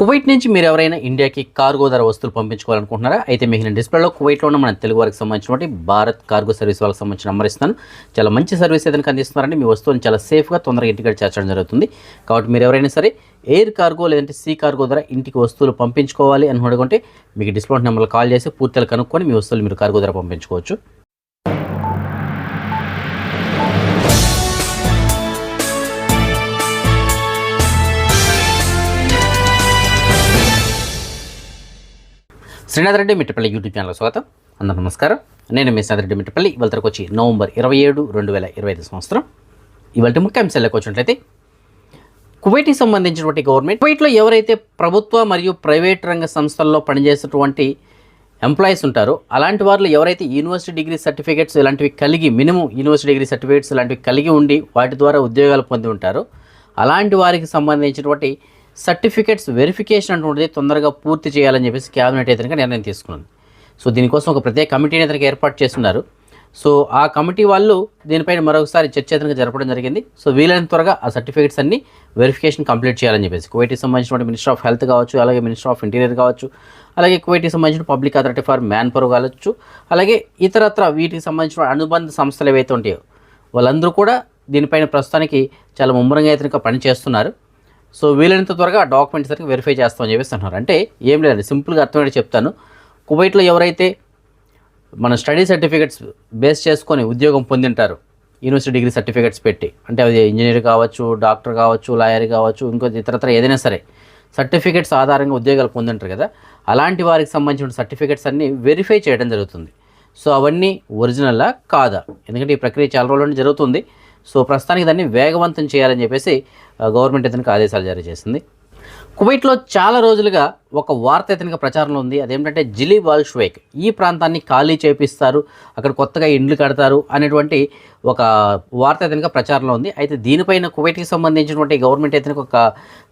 Kuwait నుంచి మీరు ఎవరైనా ఇండియాకి కార్గో ధర వస్తువులు పంపించుకోవాలనుకుంటున్నారా? అయితే మీకు డిస్ప్లేలో కువైట్లో ఉన్న మన తెలుగు వారికి సంబంధించినటువంటి భారత్ కార్గో సర్వీస్ వాళ్ళకి సంబంధించిన నెంబర్ ఇస్తాను చాలా మంచి సర్వీస్ ఏదైనా అందిస్తున్నారండి మీ వస్తువుని చాలా సేఫ్గా తొందరగా ఇంటికి చేర్చడం జరుగుతుంది. కాబట్టి మీరు ఎవరైనా సరే ఎయిర్ కార్గో లేదంటే సీ కార్గో ద్వారా ఇంటికి వస్తువులు పంపించుకోవాలి అని అనుకుంటే మీకు డిస్కౌంట్ నెంబర్లో కాల్ చేసి పూర్తిగా కనుక్కొని మీ వస్తువులు మీరు కార్గో ద్వారా పంపించుకోవచ్చు. శ్రీనాథ్ రెడ్డి మిట్టపల్లి యూట్యూబ్ ఛానల్ స్వాగతం. అందరూ నమస్కారం. నేను మీ శ్రీనాథ్ రెడ్డి మిట్టపల్లి. ఇవాళకి వచ్చి నవంబర్ ఇరవై ఏడు రెండు వేల ఇరవై ఐదు సంవత్సరం. ఇవాళ ముఖ్య అంశాలకు వచ్చినట్లయితే కువైట్కి సంబంధించినటువంటి గవర్నమెంట్ కువైట్లో ఎవరైతే ప్రభుత్వ మరియు ప్రైవేట్ రంగ సంస్థల్లో పనిచేసేటువంటి ఎంప్లాయీస్ ఉంటారో అలాంటి వాళ్ళు ఎవరైతే యూనివర్సిటీ డిగ్రీ సర్టిఫికేట్స్ ఇలాంటివి కలిగి మినిమం యూనివర్సిటీ డిగ్రీ సర్టిఫికేట్స్ ఇలాంటివి కలిగి ఉండి వాటి ద్వారా ఉద్యోగాలు పొంది ఉంటారో అలాంటి వారికి సంబంధించినటువంటి సర్టిఫికేట్స్ వెరిఫికేషన్ అటువంటిది తొందరగా పూర్తి చేయాలని చెప్పేసి క్యాబినెట్ అయితే నిర్ణయం తీసుకున్నది. సో దీనికోసం ఒక ప్రత్యేక కమిటీని అయితే ఏర్పాటు చేస్తున్నారు. సో ఆ కమిటీ వాళ్ళు దీనిపైన మరొకసారి చర్చ అయితే జరపడం జరిగింది. సో వీలైన త్వరగా ఆ సర్టిఫికేట్స్ అన్ని వెరిఫికేషన్ కంప్లీట్ చేయాలని చెప్పేసి కువైట్కి సంబంధించిన మినిస్టర్ ఆఫ్ హెల్త్ కావచ్చు అలాగే మినిస్టర్ ఆఫ్ ఇంటీరియర్ కావచ్చు అలాగే కువైట్కి సంబంధించిన public authority for man power కావచ్చు అలాగే ఇతరత్ర వీటికి సంబంధించిన అనుబంధ సంస్థలు ఏవైతే ఉంటాయో వాళ్ళందరూ కూడా దీనిపైన ప్రస్తుతానికి చాలా ముమ్మరంగా అయితే పనిచేస్తున్నారు. పని చేస్తున్నారు సో వీలైనంత త్వరగా ఆ డాక్యుమెంట్స్ అయితే వెరిఫై చేస్తామని చెప్పేసి అంటున్నారు అంటే ఏం లేదండి సింపుల్గా అర్థమయ్యేది చెప్తాను. కువైట్లో ఎవరైతే మన స్టడీ సర్టిఫికెట్స్ బేస్ చేసుకొని ఉద్యోగం పొందింటారు యూనివర్సిటీ డిగ్రీ సర్టిఫికెట్స్ పెట్టి అంటే అది ఇంజనీర్ కావచ్చు డాక్టర్ కావచ్చు లాయర్ కావచ్చు ఇంకో ఇతరత్ర ఏదైనా సరే సర్టిఫికెట్స్ ఆధారంగా ఉద్యోగాలు పొందింటారు కదా అలాంటి వారికి సంబంధించిన సర్టిఫికెట్స్ అన్నీ వెరిఫై చేయడం జరుగుతుంది. సో అవన్నీ ఒరిజినల్లా కాదా? ఎందుకంటే ఈ ప్రక్రియ చాలా రోజుల జరుగుతుంది. సో ప్రస్తుతానికి దాన్ని వేగవంతం చేయాలని చెప్పేసి గవర్నమెంట్ ఇతనికి ఆదేశాలు జారీ చేసింది. కువైట్లో చాలా రోజులుగా ఒక వార్త ఇతనికి ప్రచారంలో ఉంది. అదేంటంటే జిలీ వాల్ష్వేక్ ఈ ప్రాంతాన్ని ఖాళీ చేపిస్తారు అక్కడ కొత్తగా ఇండ్లు కడతారు అనేటువంటి ఒక వార్త ఇతనికి ప్రచారంలో ఉంది. అయితే దీనిపైన కువైట్కి సంబంధించినటువంటి గవర్నమెంట్ ఇతనికి ఒక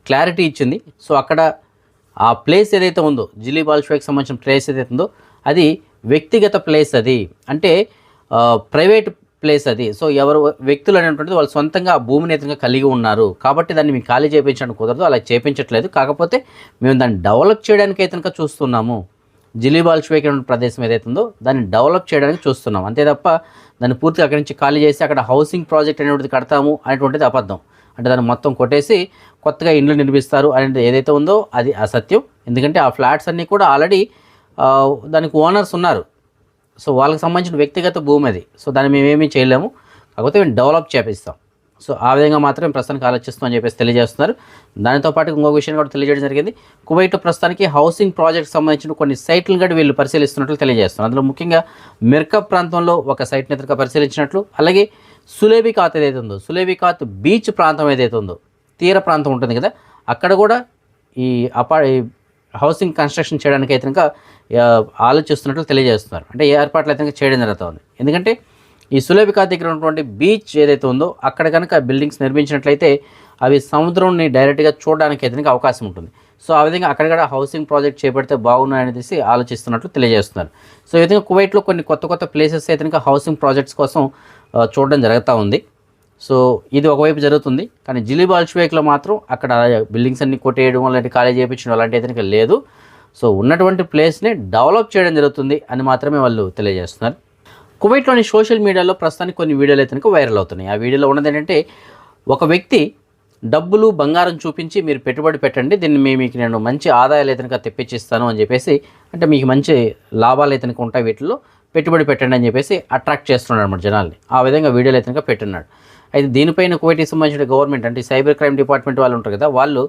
క్లారిటీ ఇచ్చింది. సో అక్కడ ఆ ప్లేస్ ఏదైతే ఉందో జిలీ బాల్ష్వేక్ సంబంధించిన ప్లేస్ ఏదైతే ఉందో అది వ్యక్తిగత ప్లేస్ అది. అంటే ప్రైవేట్ ప్లేస్ అది. సో ఎవరు వ్యక్తులు అనేటువంటిది వాళ్ళు సొంతంగా ఆ భూమిని ఏతంగా కలిగి ఉన్నారు కాబట్టి దాన్ని మేము ఖాళీ చేయించడానికి కుదరదు అలా చేయించట్లేదు కాకపోతే మేము దాన్ని డెవలప్ చేయడానికి అయితే చూస్తున్నాము. జిలీ బాల్ష్వేక్ ప్రదేశం ఏదైతే ఉందో దాన్ని డెవలప్ చేయడానికి చూస్తున్నాం. అంతే తప్ప దాన్ని పూర్తిగా అక్కడి నుంచి ఖాళీ చేసి అక్కడ హౌసింగ్ ప్రాజెక్ట్ అనేటువంటిది కడతాము అనేటువంటిది అబద్ధం. అంటే దాన్ని మొత్తం కొట్టేసి కొత్తగా ఇండ్లు నిర్మిస్తారు అనేది ఏదైతే ఉందో అది అసత్యం. ఎందుకంటే ఆ ఫ్లాట్స్ అన్నీ కూడా ఆల్రెడీ దానికి ఓనర్స్ ఉన్నారు. సో వాళ్ళకి సంబంధించిన వ్యక్తిగత భూమి అది. సో దాన్ని మేమేమీ చేయలేము. కాకపోతే మేము డెవలప్ చేపిస్తాం. సో ఆ విధంగా మాత్రమే ప్రస్తుతానికి ఆలోచిస్తామని చెప్పేసి తెలియజేస్తున్నారు. దానితో పాటు ఇంకొక విషయం కూడా తెలియజేయడం జరిగింది. కువైట్ ప్రస్తుతానికి హౌసింగ్ ప్రాజెక్ట్ సంబంధించిన కొన్ని సైట్లను కూడా వీళ్ళు పరిశీలిస్తున్నట్లు తెలియజేస్తున్నారు. అందులో ముఖ్యంగా మిర్కబ్ ప్రాంతంలో ఒక సైట్ని ఇతరుగా పరిశీలించినట్లు అలాగే సులేబికాత్ ఏదైతే ఉందో సులేబికాత్ బీచ్ ప్రాంతం ఏదైతే ఉందో తీర ప్రాంతం ఉంటుంది కదా అక్కడ కూడా ఈ అపా ఈ హౌసింగ్ కన్స్ట్రక్షన్ చేయడానికి అయితే కనుక ఆలోచిస్తున్నట్లు తెలియజేస్తున్నారు. అంటే ఏ ఏర్పాట్లు అయితే చేయడం జరుగుతుంది. ఎందుకంటే ఈ సులేబికా దగ్గర ఉన్నటువంటి బీచ్ ఏదైతే ఉందో అక్కడ కనుక బిల్డింగ్స్ నిర్మించినట్లయితే అవి సముద్రంని డైరెక్ట్గా చూడడానికి అయితే కనుక అవకాశం ఉంటుంది. సో ఆ విధంగా అక్కడ కూడా హౌసింగ్ ప్రాజెక్ట్ చేపడితే బాగున్నాయనేసి ఆలోచిస్తున్నట్లు తెలియజేస్తున్నారు. సో ఈ విధంగా కువైట్లో కొన్ని కొత్త కొత్త ప్లేసెస్ అయితే కనుక హౌసింగ్ ప్రాజెక్ట్స్ కోసం చూడడం జరుగుతూ ఉంది. సో ఇది ఒకవైపు జరుగుతుంది కానీ జిలీ బాల్ష్వేక్లో మాత్రం అక్కడ బిల్డింగ్స్ అన్ని కొట్టేయడం అలాంటి ఖాళీ చేయించడం అలాంటి అయితే లేదు. సో ఉన్నటువంటి ప్లేస్ని డెవలప్ చేయడం జరుగుతుంది అని మాత్రమే వాళ్ళు తెలియజేస్తున్నారు. కువైట్లోని సోషల్ మీడియాలో ప్రస్తుతానికి కొన్ని వీడియోలు అయితే కనుక వైరల్ అవుతున్నాయి. ఆ వీడియోలో ఉన్నది ఏంటంటే ఒక వ్యక్తి డబ్బులు బంగారం చూపించి మీరు పెట్టుబడి పెట్టండి దీన్ని మీ మీకు నేను మంచి ఆదాయాలు అయితే తెప్పించిస్తాను అని చెప్పేసి అంటే మీకు మంచి లాభాలు అయితే ఉంటాయి వీటిలో పెట్టుబడి పెట్టండి అని చెప్పేసి అట్రాక్ట్ చేస్తున్నాడు అనమాట జనాల్ని. ఆ విధంగా వీడియోలు అయితే పెట్టున్నాడు. అయితే దీనిపైన కువైట్కి సంబంధించిన గవర్నమెంట్ అంటే సైబర్ క్రైమ్ డిపార్ట్మెంట్ వాళ్ళు ఉంటారు కదా వాళ్ళు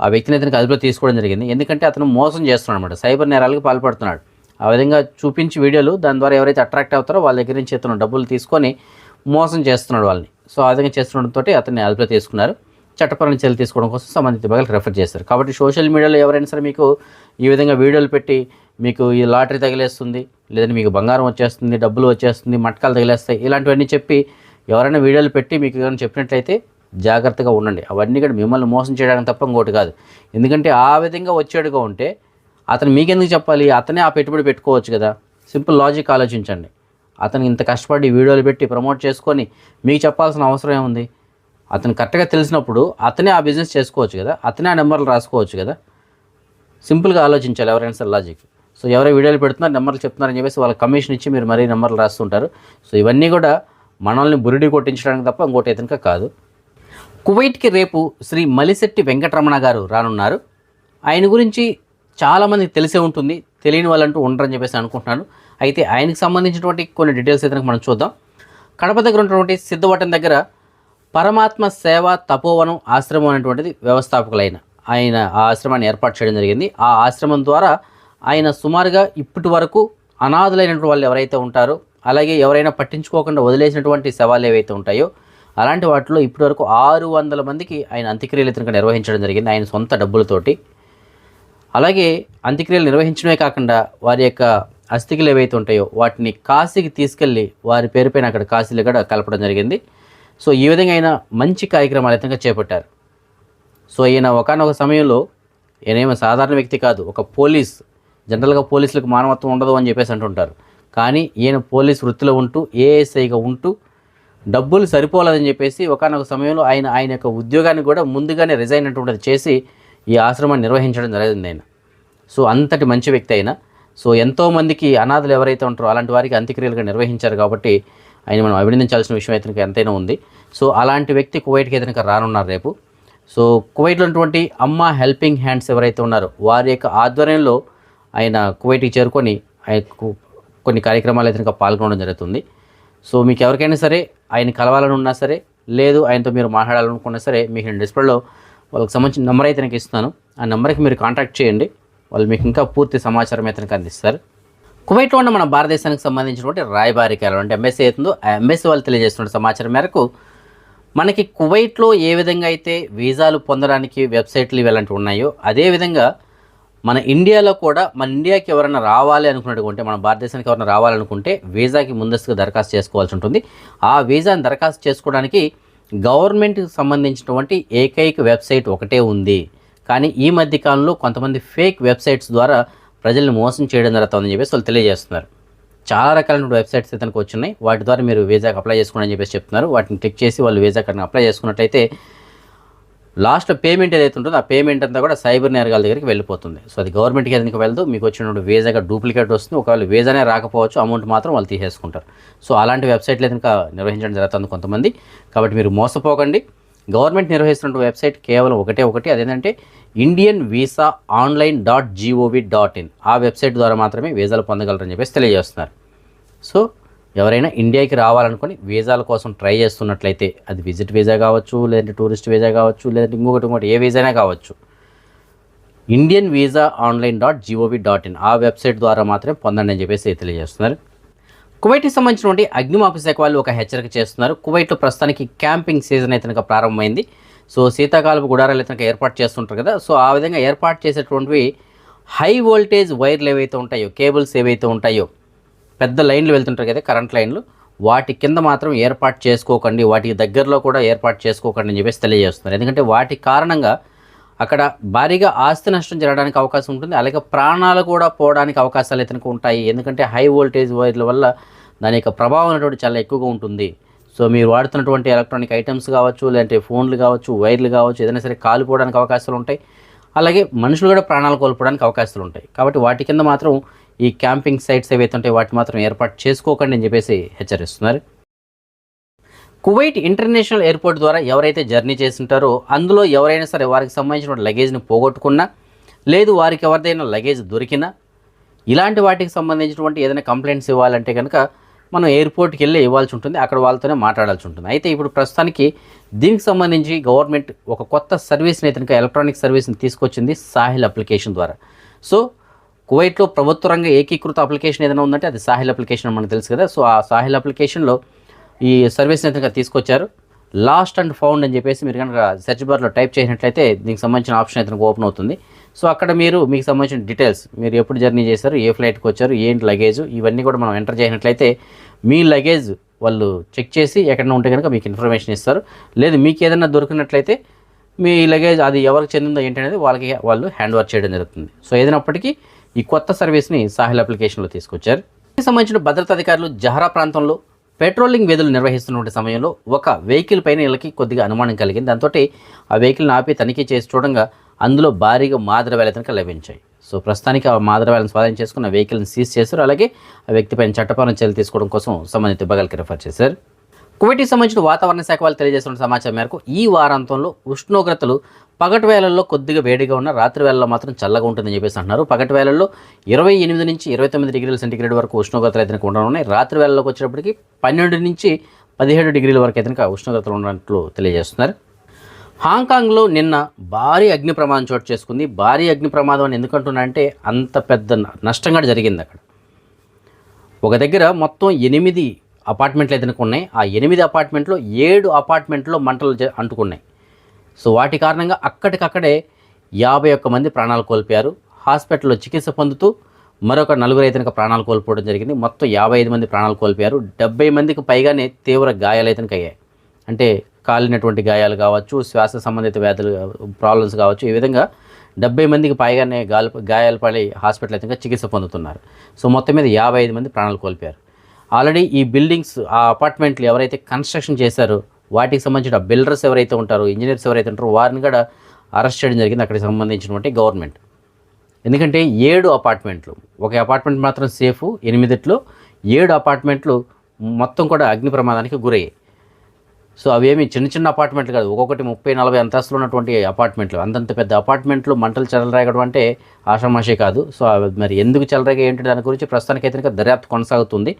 ఆ వ్యక్తిని అతనికి అదుపులో తీసుకోవడం జరిగింది. ఎందుకంటే అతను మోసం చేస్తున్నాడు అనమాట సైబర్ నేరాలకు పాల్పడుతున్నాడు. ఆ విధంగా చూపించి వీడియోలు దాని ద్వారా ఎవరైతే అట్రాక్ట్ అవుతారో వాళ్ళ దగ్గర నుంచి ఇతను డబ్బులు తీసుకొని మోసం చేస్తున్నాడు వాళ్ళని. సో ఆ విధంగా చేస్తుండడంతో అతన్ని అదుపులో తీసుకున్నారు. చట్టపరమైన చర్యలు తీసుకోవడం కోసం సంబంధిత విభాగాలు రెఫర్ చేస్తారు కాబట్టి సోషల్ మీడియాలో ఎవరైనా సరే మీకు ఈ విధంగా వీడియోలు పెట్టి మీకు ఈ లాటరీ తగిలేస్తుంది లేదంటే మీకు బంగారం వచ్చేస్తుంది డబ్బులు వచ్చేస్తుంది మట్కాలు తగిలేస్తాయి ఇలాంటివన్నీ చెప్పి ఎవరైనా వీడియోలు పెట్టి మీకు ఏమైనా చెప్పినట్లయితే జాగ్రత్తగా ఉండండి. అవన్నీ కూడా మిమ్మల్ని మోసం చేయడానికి తప్ప ఇంకోటి కాదు. ఎందుకంటే ఆ విధంగా వచ్చాడుగా ఉంటే అతను మీకెందుకు చెప్పాలి? అతనే ఆ పెట్టుబడి పెట్టుకోవచ్చు కదా. సింపుల్ లాజిక్ ఆలోచించండి. అతను ఇంత కష్టపడి వీడియోలు పెట్టి ప్రమోట్ చేసుకొని మీకు చెప్పాల్సిన అవసరం ఏముంది? అతను కరెక్ట్గా తెలిసినప్పుడు అతనే ఆ బిజినెస్ చేసుకోవచ్చు కదా. అతనే ఆ నెంబర్లు రాసుకోవచ్చు కదా. సింపుల్గా ఆలోచించాలి ఎవరైనా సరే లాజిక్. సో ఎవరో వీడియోలు పెడుతున్నారు నెంబర్లు చెప్తున్నారని చెప్పేసి వాళ్ళకి కమిషన్ ఇచ్చి మీరు మరీ నెంబర్లు రాస్తుంటారు. సో ఇవన్నీ కూడా మనల్ని బురిడి కొట్టించడానికి తప్ప ఇంకోటి ఏదైనా కాదు. కువైట్కి రేపు శ్రీ మలిశెట్టి వెంకటరమణ గారు రానున్నారు. ఆయన గురించి చాలామందికి తెలిసే ఉంటుంది. తెలియని వాళ్ళంటూ ఉండరని చెప్పేసి అనుకుంటున్నాను. అయితే ఆయనకు సంబంధించినటువంటి కొన్ని డీటెయిల్స్ అయితే మనం చూద్దాం. కడప దగ్గర ఉన్నటువంటి సిద్ధవటం దగ్గర పరమాత్మ సేవ తపోవనం ఆశ్రమం అనేటువంటిది వ్యవస్థాపకులైన ఆయన ఆ ఆశ్రమాన్ని ఏర్పాటు చేయడం జరిగింది. ఆ ఆశ్రమం ద్వారా ఆయన సుమారుగా ఇప్పటి వరకు అనాథులైనటువంటి వాళ్ళు ఎవరైతే ఉంటారో అలాగే ఎవరైనా పట్టించుకోకుండా వదిలేసినటువంటి సవాలు ఏవైతే ఉంటాయో అలాంటి వాటిలో ఇప్పటివరకు ఆరు వందల మందికి ఆయన అంత్యక్రియలు ఇతను నిర్వహించడం జరిగింది ఆయన సొంత డబ్బులతోటి. అలాగే అంత్యక్రియలు నిర్వహించడమే కాకుండా వారి యొక్క అస్థికలు ఏవైతే ఉంటాయో వాటిని కాశీకి తీసుకెళ్ళి వారి పేరుపైన అక్కడ కాశీలు కూడా కలపడం జరిగింది. సో ఈ విధంగా ఆయన మంచి కార్యక్రమాలు అయితే చేపట్టారు. సో ఈయన ఒకనొక సమయంలో ఈయనేమో సాధారణ వ్యక్తి కాదు ఒక పోలీస్ జనరల్గా పోలీసులకు మానవత్వం ఉండదు అని చెప్పేసి అంటుంటారు. కానీ ఈయన పోలీస్ వృత్తిలో ఉంటూ ఏఎస్ఐగా ఉంటూ డబ్బులు సరిపోలేదని చెప్పేసి ఒకనొక సమయంలో ఆయన ఆయన యొక్క ఉద్యోగాన్ని కూడా ముందుగానే రిజైన్ అటువంటిది చేసి ఈ ఆశ్రమాన్ని నిర్వహించడం జరిగింది ఆయన. సో అంతటి మంచి వ్యక్తి అయినా సో ఎంతోమందికి అనాథలు ఎవరైతే ఉంటారో అలాంటి వారికి అంత్యక్రియలుగా నిర్వహించారు కాబట్టి ఆయన మనం అభినందించాల్సిన విషయం అయితే ఎంతైనా ఉంది. సో అలాంటి వ్యక్తి కువైట్కి ఏదైనా రానున్నారు రేపు. సో కువైట్లో ఉన్నటువంటి అమ్మ హెల్పింగ్ హ్యాండ్స్ ఎవరైతే ఉన్నారో వారి యొక్క ఆధ్వర్యంలో ఆయన కువైట్కి చేరుకొని ఆయన కొన్ని కార్యక్రమాలు అయితే పాల్గొనడం జరుగుతుంది. సో మీకు ఎవరికైనా సరే ఆయన కలవాలని ఉన్నా సరే లేదు ఆయనతో మీరు మాట్లాడాలనుకున్నా సరే మీకు నేను డిస్ప్లేలో వాళ్ళకి సంబంధించిన నెంబర్ అయితే నాకు ఇస్తాను ఆ నెంబర్కి మీరు కాంటాక్ట్ చేయండి. వాళ్ళు మీకు ఇంకా పూర్తి సమాచారం అయితే అందిస్తారు. కువైట్లో ఉన్న మన భారతదేశానికి సంబంధించినటువంటి రాయబారికాలు అంటే ఎంఎస్సీ అవుతుందో ఆ ఎంఎస్సీ వాళ్ళు తెలియజేస్తున్న సమాచారం మేరకు మనకి కువైట్లో ఏ విధంగా అయితే వీసాలు పొందడానికి వెబ్సైట్లు ఇలాంటివి ఉన్నాయో అదేవిధంగా మన ఇండియాలో కూడా మన ఇండియాకి ఎవరైనా రావాలి అనుకున్నట్టుకుంటే మన భారతదేశానికి ఎవరైనా రావాలనుకుంటే వీసాకి ముందస్తుగా దరఖాస్తు చేసుకోవాల్సి ఉంటుంది. ఆ వీసాని దరఖాస్తు చేసుకోవడానికి గవర్నమెంట్కి సంబంధించినటువంటి ఏకైక వెబ్సైట్ ఒకటే ఉంది. కానీ ఈ మధ్య కాలంలో కొంతమంది ఫేక్ వెబ్సైట్స్ ద్వారా ప్రజల్ని మోసం చేయడం జరుగుతుందని చెప్పేసి వాళ్ళు తెలియజేస్తున్నారు. చాలా రకాలైన వెబ్సైట్స్ ఇతనికి వచ్చినాయి. వాటి ద్వారా మీరు వీసాకి అప్లై చేసుకోండి అని చెప్పేసి చెప్తున్నారు. వాటిని క్లిక్ చేసి వాళ్ళు వీసా అప్లై చేసుకున్నట్టయితే లాస్ట్ పేమెంట్ ఏదైతే ఉంటుందో ఆ పేమెంట్ అంతా కూడా సైబర్ నేరగాల దగ్గరికి వెళ్ళిపోతుంది. సో అది గవర్నమెంట్కి ఎందుకు వెళ్తూ మీకు వచ్చినటువంటి వీజాగా డూప్లికేట్ వస్తుంది. ఒకవేళ వీజానే రాకపోవచ్చు అమౌంట్ మాత్రం వాళ్ళు తీసేసుకుంటారు. సో అలాంటి వెబ్సైట్లు ఇంకా నిర్వహించడం జరుగుతుంది కొంతమంది. కాబట్టి మీరు మోసపోకండి. గవర్నమెంట్ నిర్వహిస్తున్న వెబ్సైట్ కేవలం ఒకటే ఒకటి. అదేంటంటే Indian visa online dot G O V dot in. ఆ వెబ్సైట్ ద్వారా మాత్రమే వీసాలు పొందగలరని చెప్పేసి తెలియజేస్తున్నారు. సో ఎవరైనా ఇండియాకి రావాలనుకుని వీసాల కోసం ట్రై చేస్తున్నట్లయితే అది విజిట్ వీసా కావచ్చు లేదంటే టూరిస్ట్ వీసా కావచ్చు లేదంటే ఇంకొకటి ఇంకోటి ఏ వీసానే కావచ్చు. Indian visa online dot G O V dot in ఆ వెబ్సైట్ ద్వారా మాత్రమే పొందండి అని చెప్పేసి తెలియజేస్తున్నారు. కువైట్కి సంబంధించినటువంటి అగ్నిమాపక శాఖ వాళ్ళు ఒక హెచ్చరిక చేస్తున్నారు. కువైట్లో ప్రస్తుతానికి క్యాంపింగ్ సీజన్ అయితే కనుక ప్రారంభమైంది. సో శీతాకాలపు గుడారాలు అయితే కనుక ఏర్పాటు చేస్తుంటారు కదా. సో ఆ విధంగా ఏర్పాటు చేసేటువంటివి హై వోల్టేజ్ వైర్లు ఏవైతే ఉంటాయో కేబుల్స్ ఏవైతే ఉంటాయో పెద్ద లైన్లు వెళ్తుంటారు కదా కరెంట్ లైన్లు వాటి కింద మాత్రం ఏర్పాటు చేసుకోకండి వాటికి దగ్గరలో కూడా ఏర్పాటు చేసుకోకండి అని చెప్పేసి తెలియజేస్తున్నారు. ఎందుకంటే వాటి కారణంగా అక్కడ భారీగా ఆస్తి నష్టం జరగడానికి అవకాశం ఉంటుంది అలాగే ప్రాణాలు కూడా పోవడానికి అవకాశాలు ఇతనికి ఉంటాయి. ఎందుకంటే హై వోల్టేజ్ వైర్ల వల్ల దాని యొక్క ప్రభావం అనేటువంటి చాలా ఎక్కువగా ఉంటుంది. సో మీరు వాడుతున్నటువంటి ఎలక్ట్రానిక్ ఐటమ్స్ కావచ్చు లేదంటే ఫోన్లు కావచ్చు వైర్లు కావచ్చు ఏదైనా సరే కాలిపోవడానికి అవకాశాలు ఉంటాయి. అలాగే మనుషులు కూడా ప్రాణాలు కోల్పోవడానికి అవకాశాలు ఉంటాయి. కాబట్టి వాటి కింద మాత్రం ఈ క్యాంపింగ్ సైట్స్ ఏవైతే ఉంటాయో వాటిని మాత్రం ఏర్పాటు చేసుకోకండి అని చెప్పేసి హెచ్చరిస్తున్నారు. కువైట్ ఇంటర్నేషనల్ ఎయిర్పోర్ట్ ద్వారా ఎవరైతే జర్నీ చేస్తుంటారో అందులో ఎవరైనా సరే వారికి సంబంధించిన లగేజ్ని పోగొట్టుకున్నా లేదు వారికి ఎవరిదైనా లగేజ్ దొరికినా ఇలాంటి వాటికి సంబంధించినటువంటి ఏదైనా కంప్లైంట్స్ ఇవ్వాలంటే కనుక మనం ఎయిర్పోర్ట్కి వెళ్ళి ఇవ్వాల్సి ఉంటుంది అక్కడ వాళ్ళతోనే మాట్లాడాల్సి ఉంటుంది. అయితే ఇప్పుడు ప్రస్తుతానికి దీనికి సంబంధించి గవర్నమెంట్ ఒక కొత్త సర్వీస్ని అయితే ఎలక్ట్రానిక్ సర్వీస్ని తీసుకొచ్చింది సాహిల్ అప్లికేషన్ ద్వారా. సో కువైట్లో ప్రభుత్వ రంగ ఏకీకృత అప్లికేషన్ ఏదైనా ఉందంటే అది సాహిల్ అప్లికేషన్ మనకు తెలుసు కదా. సో ఆ సాహిల్ అప్లికేషన్లో ఈ సర్వీస్ని అయితే తీసుకొచ్చారు. లాస్ట్ అండ్ ఫౌండ్ అని చెప్పేసి మీరు కనుక సెర్చ్ బార్లో టైప్ చేసినట్లయితే దీనికి సంబంధించిన ఆప్షన్ అయితే ఓపెన్ అవుతుంది. సో అక్కడ మీరు మీకు సంబంధించిన డీటెయిల్స్ మీరు ఎప్పుడు జర్నీ చేశారు ఏ ఫ్లైట్కి వచ్చారు ఏంటి లగేజ్ ఇవన్నీ కూడా మనం ఎంటర్ చేసినట్లయితే మీ లగేజ్ వాళ్ళు చెక్ చేసి ఎక్కడైనా ఉంటే కనుక మీకు ఇన్ఫర్మేషన్ ఇస్తారు. లేదు మీకు ఏదైనా దొరికినట్లయితే మీ లగేజ్ అది ఎవరికి చెందిందో ఏంటనేది వాళ్ళకి వాళ్ళు హ్యాండ్ ఓవర్ చేయడం జరుగుతుంది. సో ఏదైనప్పటికీ ఈ కొత్త సర్వీస్ని సాహిల్ అప్లికేషన్లో తీసుకొచ్చారు. దీనికి సంబంధించిన భద్రతా అధికారులు జహరా ప్రాంతంలో పెట్రోలింగ్ విధులు నిర్వహిస్తున్న సమయంలో ఒక వెహికల్ పైన వీళ్ళకి కొద్దిగా అనుమానం కలిగింది. దాంతో ఆ వెహికల్ని ఆపి తనిఖీ చేసి చూడంగా అందులో భారీగా మాదిరి వేలతనక లభించాయి. సో ప్రస్తుతానికి ఆ మాదరవేలను స్వాధీనం చేసుకున్న వెహికల్ని సీజ్ చేశారు. అలాగే ఆ వ్యక్తిపైన చట్టపరమైన చర్యలు తీసుకోవడం కోసం సంబంధిత విభాగాలకి రిఫర్ చేశారు. కువైట్కి సంబంధించిన వాతావరణ శాఖ వాళ్ళు తెలియజేస్తున్న సమాచారం మేరకు ఈ వారాంతంలో ఉష్ణోగ్రతలు పగటి వేళల్లో కొద్దిగా వేడిగా ఉన్న రాత్రి వేళల్లో మాత్రం చల్లగా ఉంటుందని చెప్పేసి అంటున్నారు. పగటి వేళల్లో ఇరవై ఎనిమిది నుంచి ఇరవై తొమ్మిది డిగ్రీల సెంటీగ్రేడ్ వరకు ఉష్ణోగ్రతలు అయితే ఉండనున్నాయి. రాత్రి వేళల్లోకి వచ్చేటప్పటికి పన్నెండు నుంచి పదిహేడు డిగ్రీల వరకు అయితే ఉష్ణోగ్రతలు ఉన్నట్లు తెలియజేస్తున్నారు. హాంకాంగ్లో నిన్న భారీ అగ్ని ప్రమాదం చోటు చేసుకుంది. భారీ అగ్ని ప్రమాదం అని ఎందుకంటున్నారంటే అంత పెద్ద నష్టంగా జరిగింది అక్కడ. ఒక దగ్గర మొత్తం ఎనిమిది అపార్ట్మెంట్లు అయితే ఉన్నాయి ఆ ఎనిమిది అపార్ట్మెంట్లో ఏడు అపార్ట్మెంట్లో మంటలు జ- అంటుకున్నాయి. సో వాటి కారణంగా అక్కడికక్కడే యాభై ఒక్క మంది ప్రాణాలు కోల్పోయారు. హాస్పిటల్లో చికిత్స పొందుతూ మరొక నలుగురు అయితే ప్రాణాలు కోల్పోవడం జరిగింది. మొత్తం యాభై ఐదు మంది ప్రాణాలు కోల్పోయారు. డెబ్బై మందికి పైగానే తీవ్ర గాయాలు అయితే అయ్యాయి. అంటే కాలినటువంటి గాయాలు కావచ్చు శ్వాస సంబంధిత వ్యాధులు ప్రాబ్లమ్స్ కావచ్చు ఈ విధంగా డెబ్బై మందికి పైగానే గాలు గాయాలు పడి హాస్పిటల్ అయితే చికిత్స పొందుతున్నారు. సో మొత్తం మీద యాభై ఐదు మంది ప్రాణాలు కోల్పోయారు. ఆల్రెడీ ఈ బిల్డింగ్స్ ఆ అపార్ట్మెంట్లు ఎవరైతే కన్స్ట్రక్షన్ చేశారో వాటికి సంబంధించిన బిల్డర్స్ ఎవరైతే ఉంటారో ఇంజనీర్స్ ఎవరైతే ఉంటారో వారిని కూడా అరెస్ట్ చేయడం జరిగింది అక్కడికి సంబంధించినటువంటి గవర్నమెంట్. ఎందుకంటే ఏడు అపార్ట్మెంట్లు ఒక అపార్ట్మెంట్ మాత్రం సేఫ్ ఎనిమిదిట్లో ఏడు అపార్ట్మెంట్లు మొత్తం కూడా అగ్ని ప్రమాదానికి గురయ్యాయి సో అవేమి చిన్న చిన్న అపార్ట్మెంట్లు కాదు ఒక్కొక్కటి ముప్పై నలభై అంతస్తులు ఉన్నటువంటి అపార్ట్మెంట్లు. అంతంత పెద్ద అపార్ట్మెంట్లు మంటలు చెలరేగడం అంటే ఆషామాషే కాదు. సో మరి ఎందుకు చెలరేగా ఏంటి దాని గురించి ప్రస్తుతానికైతే దర్యాప్తు కొనసాగుతుంది.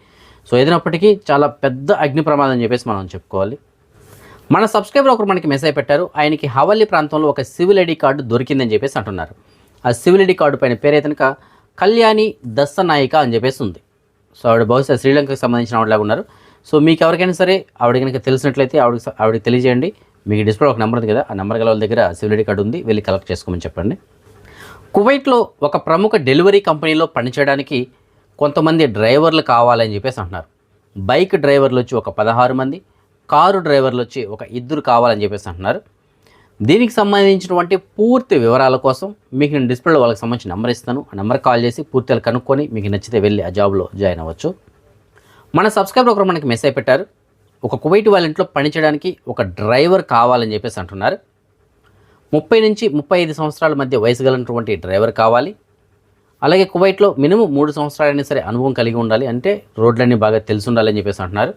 సో ఏదైనప్పటికీ చాలా పెద్ద అగ్ని ప్రమాదం అని చెప్పేసి మనం చెప్పుకోవాలి. మన సబ్స్క్రైబర్ ఒకరు మనకి మెసేజ్ పెట్టారు ఆయనకి హవల్లి ప్రాంతంలో ఒక సివిల్ ఐడి కార్డు దొరికిందని చెప్పేసి అంటున్నారు. ఆ సివిల్ ఐడి కార్డు పైన పేరు కళ్యాణి దస్సనాయిక అని చెప్పేసి ఉంది. సో ఆవిడ బహుశా శ్రీలంకకి సంబంధించిన ఆవిడలాగా ఉన్నారు. సో మీకు ఎవరికైనా సరే ఆవిడ కనుక తెలిసినట్లయితే ఆవిడ ఆవిడకి తెలియజేయండి. మీకు డిస్ప్లే ఒక నెంబర్ ఉంది కదా ఆ నెంబర్ గల వాళ్ళ దగ్గర సివిల్ ఐడి కార్డు ఉంది వెళ్ళి కలెక్ట్ చేసుకోమని చెప్పండి. కువైట్లో ఒక ప్రముఖ డెలివరీ కంపెనీలో పనిచేయడానికి కొంతమంది డ్రైవర్లు కావాలని చెప్పేసి అంటున్నారు. బైక్ డ్రైవర్లు వచ్చి ఒక పదహారు మంది కారు డ్రైవర్లు వచ్చి ఒక ఇద్దరు కావాలని చెప్పేసి అంటున్నారు. దీనికి సంబంధించినటువంటి పూర్తి వివరాల కోసం మీకు నేను డిస్ప్లేలో వాళ్ళకి సంబంధించిన నెంబర్ ఇస్తాను. ఆ నెంబర్ కాల్ చేసి పూర్తిగా కనుక్కొని మీకు నచ్చితే వెళ్ళి ఆ జాబ్లో జాయిన్ అవ్వచ్చు. మన సబ్స్క్రైబర్ ఒకరు మనకి మెసేజ్ పెట్టారు ఒక కువైట్ వాళ్ళ ఇంట్లో పనిచేయడానికి ఒక డ్రైవర్ కావాలని చెప్పేసి అంటున్నారు. ముప్పై నుంచి ముప్పై ఐదు సంవత్సరాల మధ్య వయసు గలటువంటి డ్రైవర్ కావాలి. అలాగే కువైట్లో మినిమం మూడు సంవత్సరాలైనా సరే అనుభవం కలిగి ఉండాలి. అంటే రోడ్లన్నీ బాగా తెలిసి ఉండాలని చెప్పేసి అంటున్నారు.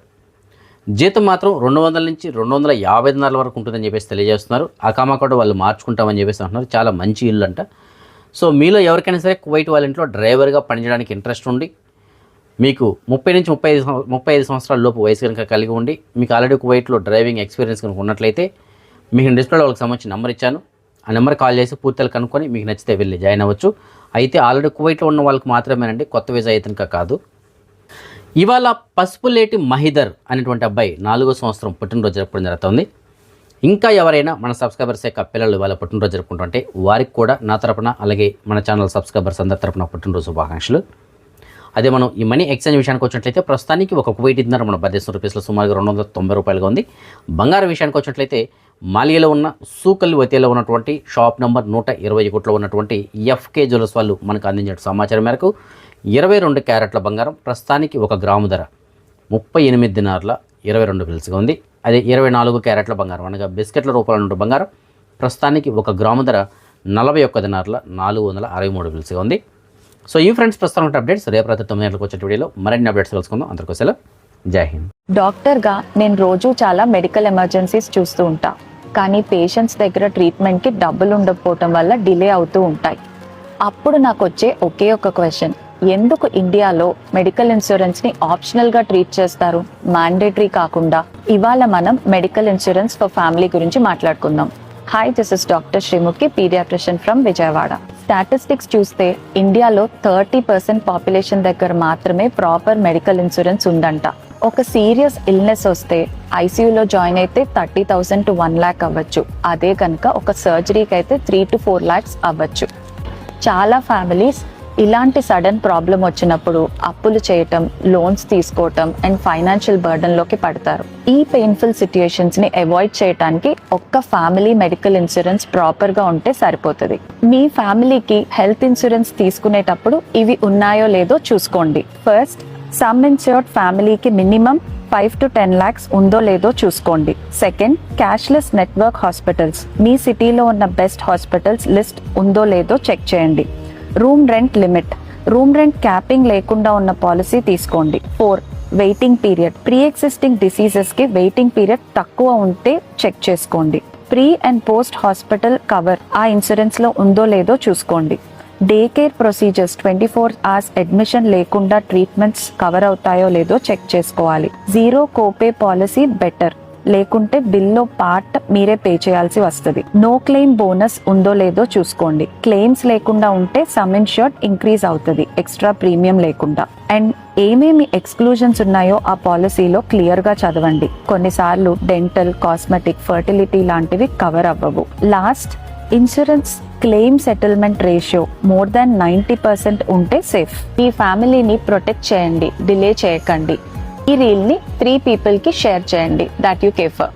జీతం మాత్రం రెండు వందల నుంచి రెండు వందల యాభై దినాల వరకు ఉంటుందని చెప్పేసి తెలియజేస్తున్నారు. అకామా కూడా వాళ్ళు మార్చుకుంటామని చెప్పేసి అంటున్నారు. చాలా మంచి ఇల్లు అంట. సో మీలో ఎవరికైనా సరే కువైట్ వాళ్ళ ఇంట్లో డ్రైవర్గా పనిచేయడానికి ఇంట్రెస్ట్ ఉండి మీకు ముప్పై నుంచి ముప్పై ఐదు ముప్పై ఐదు సంవత్సరాల లోపు వయసు కనుక కలిగి ఉండి మీకు ఆల్రెడీ కువైట్లో డ్రైవింగ్ ఎక్స్పీరియన్స్ కనుక ఉన్నట్లయితే మీకు నేను డిస్ప్లేలో వాళ్ళకి సంబంధించిన నెంబర్ ఇచ్చాను. ఆ నెంబర్ కాల్ చేసి పూర్తిగా కనుక్కొని మీకు నచ్చితే వెళ్ళి జాయిన్ అవ్వచ్చు. అయితే ఆల్రెడీ కువైట్లో ఉన్న వాళ్ళకి మాత్రమేనండి కొత్త వీసా అయితే కాదు. ఇవాళ పసుపులేటి మహిదర్ అనేటువంటి అబ్బాయి నాలుగో సంవత్సరం పుట్టినరోజు జరుపుకోవడం జరుగుతుంది. ఇంకా ఎవరైనా మన సబ్స్క్రైబర్స్ యొక్క పిల్లలు వాళ్ళ పుట్టినరోజు జరుపుకుంటుంటే వారికి కూడా నా తరపున అలాగే మన ఛానల్ సబ్స్క్రైబర్స్ అందరి తరపున పుట్టినరోజు శుభాకాంక్షలు. అదే మనం ఈ మనీ ఎక్స్చేంజ్ విషయానికి వచ్చినట్లయితే ప్రస్తుతానికి ఒక కువైట్ ఇద్దరు మన పదిహేను రూపీస్లో సుమారుగా రెండు వందల తొంభై రూపాయలుగా ఉంది. బంగారం విషయానికి వచ్చినట్లయితే మాలియాలో ఉన్న సూకల్ వతేలో ఉన్నటువంటి షాప్ నెంబర్ నూట ఇరవై ఒకటిలో ఉన్నటువంటి ఎఫ్కే జ్యువెలర్స్ వాళ్ళు మనకు అందించిన సమాచారం మేరకు ఇరవై రెండు క్యారెట్ల బంగారం ప్రస్తుతానికి ఒక గ్రాము ధర ముప్పై ఎనిమిది దినార్ల ఇరవై రెండు పిల్స్గా ఉంది. అదే ఇరవై నాలుగు క్యారెట్ల బంగారం అనగా బిస్కెట్ల రూపంలో ఉన్న బంగారం. ప్రస్తుతానికి ఒక గ్రాము ధర నలభై ఒక్క దినార్ల నాలుగు వందల అరవై మూడు పిల్స్గా ఉంది. సో ఈ ఫ్రెండ్స్ ప్రస్తుతం ఉన్న అప్డేట్స్ రేపు రాత్రి తొమ్మిది గంటలకు వచ్చే వీడియోలో మరిన్ని అప్డేట్స్ తెలుసుకుందాం. అందరికీ సెలవు. జై హింద్. డాక్టర్గా నేను రోజు చాలా మెడికల్ ఎమర్జెన్సీస్ చూస్తూ ఉంటా. కానీ పేషెంట్స్ దగ్గర ట్రీట్మెంట్కి డబ్బులు ఉండకపోవటం వల్ల డిలే అవుతూ ఉంటాయి. అప్పుడు నాకు వచ్చే ఒకే ఒక క్వశ్చన్. ఎందుకు ఇండియాలో మెడికల్ ఇన్సూరెన్స్ని ఆప్షనల్గా ట్రీట్ చేస్తారు? మ్యాండేటరీ కాకుండా ఇవాళ మనం మెడికల్ ఇన్సూరెన్స్ ఫర్ ఫ్యామిలీ గురించి మాట్లాడుకుందాం. Hi this is doctor Srimukhi paediatrician from Vijayawada. Statistics చూస్తే ఇండియాలో థర్టీ పర్సెంట్ పాపులేషన్ దగ్గర మాత్రమే ప్రాపర్ మెడికల్ ఇన్సూరెన్స్ ఉందంట. ఒక సీరియస్ ఇల్నెస్ వస్తే ఐసీయూలో జాయిన్ అయితే thirty thousand to one lakh అవ్వచ్చు. అదే కనుక ఒక సర్జరీకి అయితే త్రీ టు ఫోర్ ల్యాక్స్ అవ్వచ్చు. చాలా ఫ్యామిలీస్ ఇలాంటి సడన్ ప్రాబ్లం వచ్చినప్పుడు అప్పులు చేయటం లోన్స్ తీసుకోవటం అండ్ ఫైనాన్షియల్ బర్డన్లోకి పడతారు. ఈ పెయిన్ఫుల్ సిచ్యుయేషన్స్ని అవాయిడ్ చేయడానికి ఒక్క ఫ్యామిలీ మెడికల్ ఇన్సూరెన్స్ ప్రాపర్గా ఉంటే సరిపోతుంది. మీ ఫ్యామిలీకి హెల్త్ ఇన్సూరెన్స్ తీసుకునేటప్పుడు ఇవి ఉన్నాయో లేదో చూసుకోండి. ఫస్ట్ సమ్ ఇన్సూర్డ్ ఫ్యామిలీకి minimum five to ten lakhs ఉందో లేదో చూసుకోండి. సెకండ్ క్యాష్లెస్ నెట్వర్క్ హాస్పిటల్స్ మీ సిటీలో ఉన్న బెస్ట్ హాస్పిటల్స్ లిస్ట్ ఉందో లేదో చెక్ చేయండి. Room rent limit room rent capping లేకుండా ఉన్న పాలసీ తీసుకోండి. Four waiting period pre existing డిసీజెస్కి waiting period తక్కువ ఉంటే చెక్ చేసుకోండి. Pre and post hospital cover ఆ ఇన్సూరెన్స్లో ఉందో లేదో చూసుకోండి. Day care procedures twenty four hours admission లేకుండా ట్రీట్మెంట్స్ కవర్ అవుతాయో లేదో చెక్ చేసుకోవాలి. Zero copay policy better. లేకుంటే బిల్లో పార్ట్ మీరే పే చేయాల్సి వస్తుంది. నో క్లెయిమ్ బోనస్ ఉందో లేదో చూసుకోండి. క్లెయిమ్స్ లేకుండా ఉంటే సమ్ ఇన్షర్ట్ ఇంక్రీజ్ అవుతుంది. ఎక్స్ట్రా ప్రీమియం లేకుండా. అండ్ ఏమేమి ఎక్స్క్లూజన్స్ ఉన్నాయో ఆ పాలసీలో క్లియర్గా చదవండి. కొన్నిసార్లు డెంటల్ కాస్మెటిక్ ఫర్టిలిటీ లాంటివి కవర్ అవ్వవు. Last insurance claim settlement ratio more than ninety percent ఉంటే సేఫ్. మీ ఫ్యామిలీని ప్రొటెక్ట్ చేయండి డిలే చేయకండి. ఈ రీల్ని త్రీ పీపుల్కి షేర్ చేయండి దాట్ యు కేఫర్